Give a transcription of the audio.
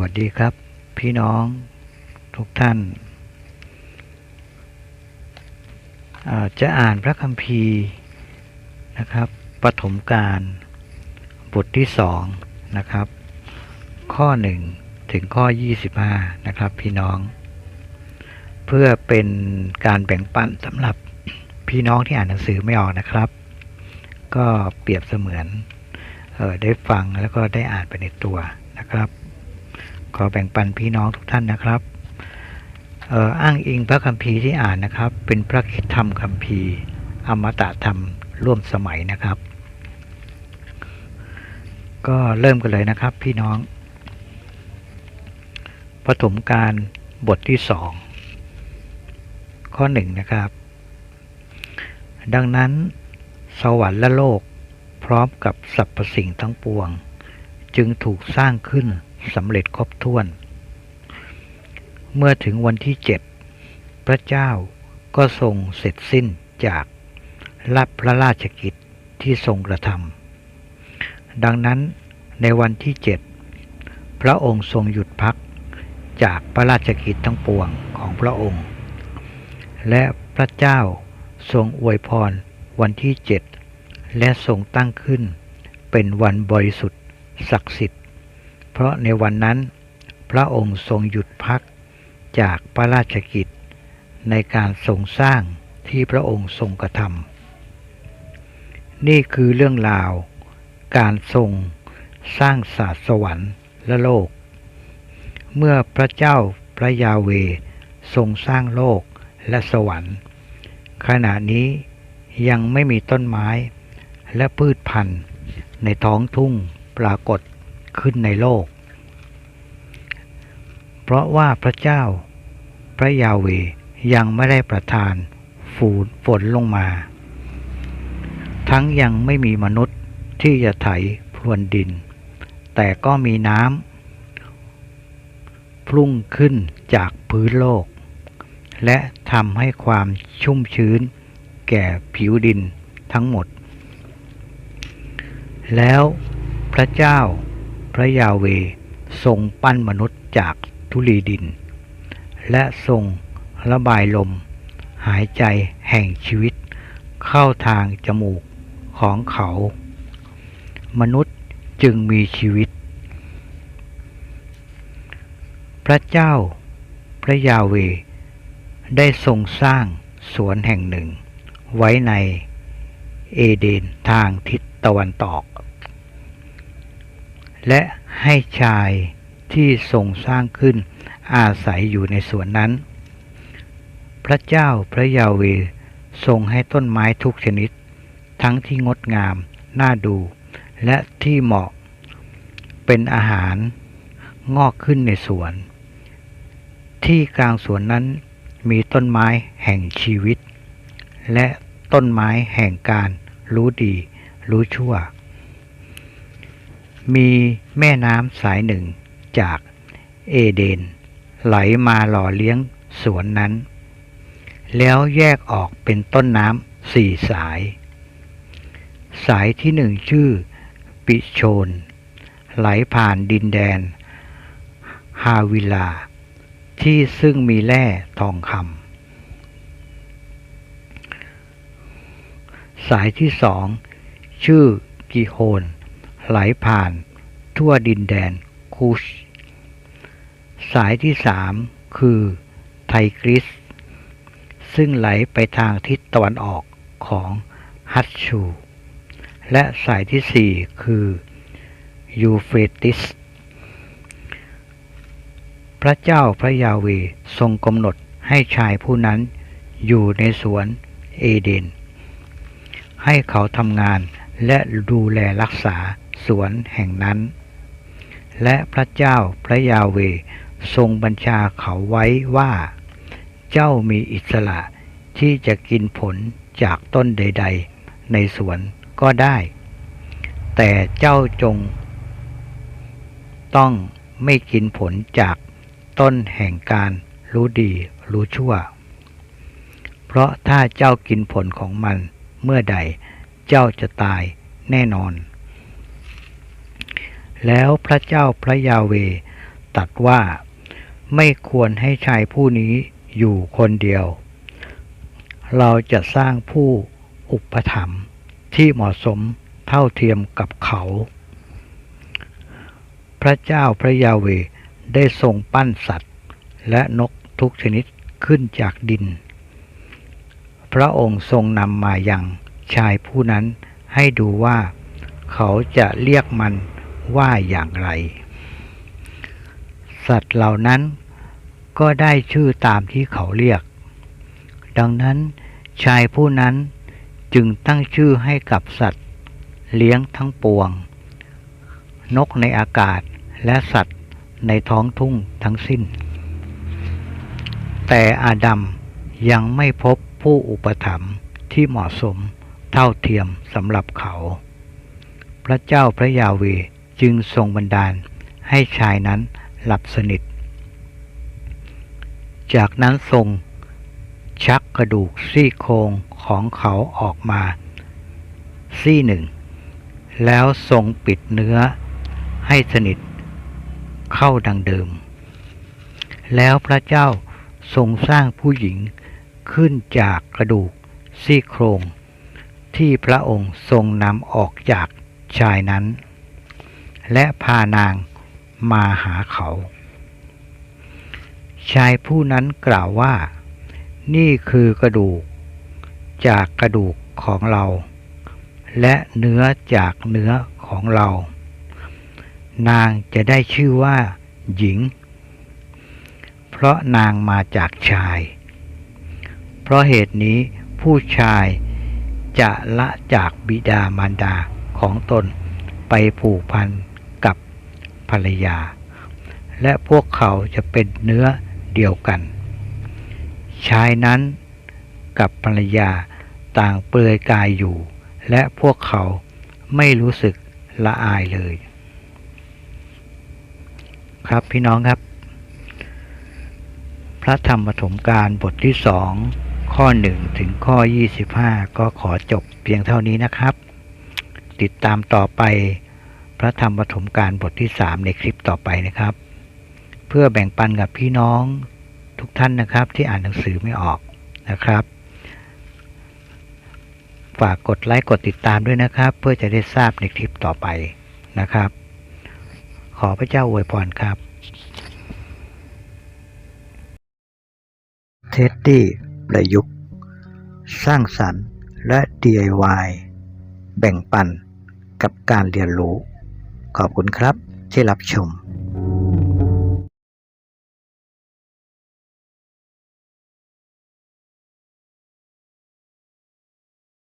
วัสดีครับ พี่น้องทุกท่านาจะอ่านพระคัมภีร์นะครับปฐมกาลบทที่สองนะครับ ข้อหนึ่งถึงข้อ 25 นะครับพี่น้อง เพื่อเป็นการแบ่งปันสำหรับพี่น้องที่อ่านหนังสือไม่ออกนะครับ ก็เปรียบเสมือนออได้ฟังแล้วก็ได้อ่านไปในตัวนะครับ อแบ่งปันพี่น้องทุกท่านนะครับอ,อ,อ้างอิงพระคัมภีร์ที่อ่านนะครับ เป็นพระคิดธรรมคัมภีร์อมตะธรรมร่วมสมัยนะครับ ก็เริ่มกันเลยนะครับพี่น้องปฐมกาลบทที่สองข้อหนึ่งนะครับ ดังนั้นสวรรค์และโลกพร้อมกับสรรพสิ่งทั้งปวง จึงถูกสร้างขึ้น สำเร็จครบถ้วน เมื่อถึงวันที่เจ็ดพระเจ้าก็ทรงเสร็จสิ้นจากรับพระราชกิจที่ทรงกระทำดังนั้นในวันที่เจ็ดพระองค์ทรงหยุดพักจากพระราชกิจทั้งปวงของพระองค์ และพระเจ้าทรงอวยพรวันที่เจ็ดและทรงตั้งขึ้นเป็นวันบริสุทธิ์ศักดิ์สิทธิ์ ราะในวันนั้น พระองค์ทรงหยุดพักจากพระราชกิจ ในการทรงสร้างที่พระองค์ทรงกระทำนี่คือเรื่องราว การทรงสร้างศาสตร์สวรรค์และโลก เมื่อพระเจ้าพระยาเวทรงสร้างโลกและสวรรค์ ขณะนี้ยังไม่มีต้นไม้และพืชพันธุ์ในท้องทุ่งปรากฏขึ้นในโลก เพราะว่าพระเจ้า พระยาเวยังไม่ได้ประทานฝูฝนลงมา ทั้งยังไม่มีมนุษย์ที่จะไถพรวนดิน แต่ก็มีน้ำพุ่งขึ้นจากพื้นโลก และทำให้ความชุ่มชื้นแก่ผิวดินทั้งหมด แล้วพระเจ้าพระยาเวทรงปั้นมนุษย์จาก ทุลีดิน และทรงระบายลม หายใจแห่งชีวิต เข้าทางจมูกของเขา มนุษย์จึงมีชีวิต พระเจ้าพระยาเว ได้ทรงสร้างสวนแห่งหนึ่ง ไว้ในเอเดนทางทิศตะวันตก และให้ชาย ที่ทรงสร้างขึ้นอาศัยอยู่ในสวนนั้น พระเจ้าพระยาเวทรงให้ต้นไม้ทุกชนิด ทั้งที่งดงาม น่าดู และที่เหมาะ เป็นอาหารงอกขึ้นในสวน ที่กลางสวนนั้นมีต้นไม้แห่งชีวิต และต้นไม้แห่งการรู้ดี รู้ชั่ว มีแม่น้ำสายหนึ่ง จากเอเดน ไหลมาหล่อเลี้ยงสวนนั้น แล้วแยกออกเป็นต้นน้ำสี่สาย สายที่หนึ่งชื่อ ปิโชน ไหลผ่านดินแดน ฮาวิลา ที่ซึ่งมีแร่ทองคำสายที่สองชื่อกิโฮนไหลผ่านทั่วดินแดน คุช สายที่สามคือไทกริส ซึ่งไหลไปทางทิศตะวันออกของฮัตชู และสายที่สี่คือยูเฟรติส พระเจ้าพระยาเวทรงกำหนดให้ชายผู้นั้นอยู่ในสวนเอเดน ให้เขาทำงานและดูแลรักษาสวนแห่งนั้น และพระเจ้าพระยาเวทรงบัญชาเขาไว้ว่า เจ้ามีอิสระที่จะกินผลจากต้นใด ๆ ในสวนก็ได้ แต่เจ้าจง ต้องไม่กินผลจากต้นแห่งการรู้ดีรู้ชั่ว เพราะถ้าเจ้ากินผลของมันเมื่อใด เจ้าจะตายแน่นอน แล้วพระเจ้าพระยาเวตรัสว่า ไม่ควรให้ชายผู้นี้อยู่คนเดียว เราจะสร้างผู้อุปถัมภ์ที่เหมาะสมเท่าเทียมกับเขา พระเจ้าพระยาเวได้ทรงปั้นสัตว์ และนกทุกชนิดขึ้นจากดิน พระองค์ทรงนำมายังชายผู้นั้นให้ดูว่า เขาจะเรียกมัน ว่าอย่างไร สัตว์เหล่านั้นก็ได้ชื่อตามที่เขาเรียก ดังนั้นชายผู้นั้นจึงตั้งชื่อให้กับสัตว์ เลี้ยงทั้งปวง นกในอากาศและสัตว์ในท้องทุ่งทั้งสิ้น แต่อาดัมยังไม่พบผู้อุปถัมภ์ที่เหมาะสมเท่าเทียมสำหรับเขา พระเจ้าพระยาเว จึงทรงบันดาลให้ชายนั้นหลับสนิท จากนั้นทรงชักกระดูกซี่โครงของเขาออกมา ซี่หนึ่ง แล้วทรงปิดเนื้อให้สนิทเข้าดังเดิม แล้วพระเจ้าทรงสร้างผู้หญิงขึ้นจากกระดูกซี่โครง ที่พระองค์ทรงนำออกจากชายนั้น และพานางมาหาเขา ชายผู้นั้นกล่าวว่า นี่คือกระดูก จากกระดูกของเรา และเนื้อจากเนื้อของเรา นางจะได้ชื่อว่า หญิง เพราะนางมาจากชาย เพราะเหตุนี้ผู้ชายจะละจากบิดามารดาของตนไปผูกพัน ภรรยา และพวกเขาจะเป็นเนื้อเดียวกัน ชายนั้นกับภรรยาต่างเปลือยกายอยู่ และพวกเขาไม่รู้สึกละอายเลย ครับพี่น้องครับ พระธรรมปฐมการบทที่สองข้อ 1 ถึงข้อ 25 ก็ขอจบเพียงเท่านี้นะครับ ติดตามต่อไป พระธรรมปฐมการบทที่ 3 ในคลิปต่อไปนะครับ เพื่อแบ่งปันกับพี่น้องทุกท่านนะครับที่อ่านหนังสือไม่ออกนะครับ ฝากกดไลค์กดติดตามด้วยนะครับ เพื่อจะได้ทราบในคลิปต่อไปนะครับ ขอพระเจ้าอวยพรครับเท็ดดี้ประยุกต์ สร้างสรรค์และ DIY แบ่งปันกับการเรียนรู้ ขอบคุณครับที่รับชม